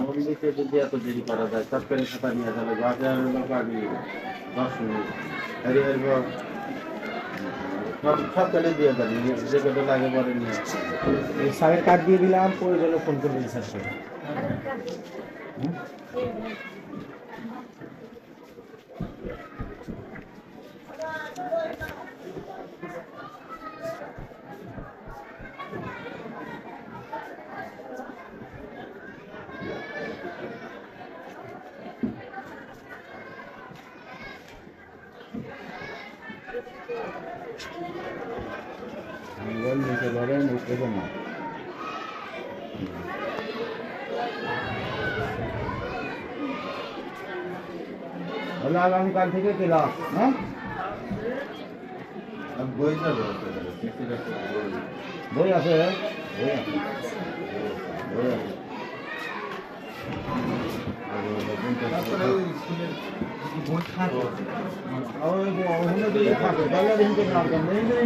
মন্দিরকে যদি এত দেরি করা যায় সরকারি খাতা নিয়ে যাবে বাজার লোক আগে দশ মিনিট। হারি সব সরকারে দিয়ে দেন যে কটা লাগে পরে নিয়ে স্যারের কার্ড দিয়ে দিলাম প্রয়োজনে ফোন করবেন মোবাইল নিতে পারেন উঠতে না তাহলে আগামীকাল থেকে ক্লাস হ্যাঁ বই যাবে বই আছে বই আছে বই আছে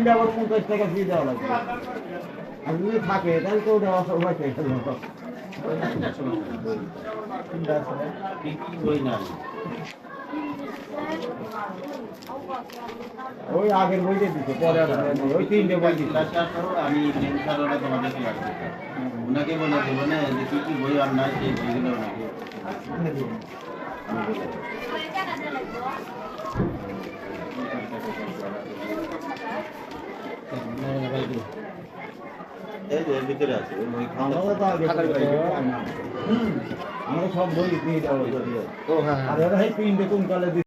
আবার পঞ্চাশ টাকা ফি দেওয়া লাগবে আর যদি থাকে তাহলে ওই আগের বইতে দিচ্ছে। ওই তিনটে বই দিচ্ছে আমি তোমাদেরকে ওনাকে বলে দেবো না যে কি কি আর নাই সেই দেবো। এই যে ভিতরে আছে ওই আমরা সব বই দিয়ে যাব ও হ্যাঁ আর ওরা এই তিনটে কোন কালে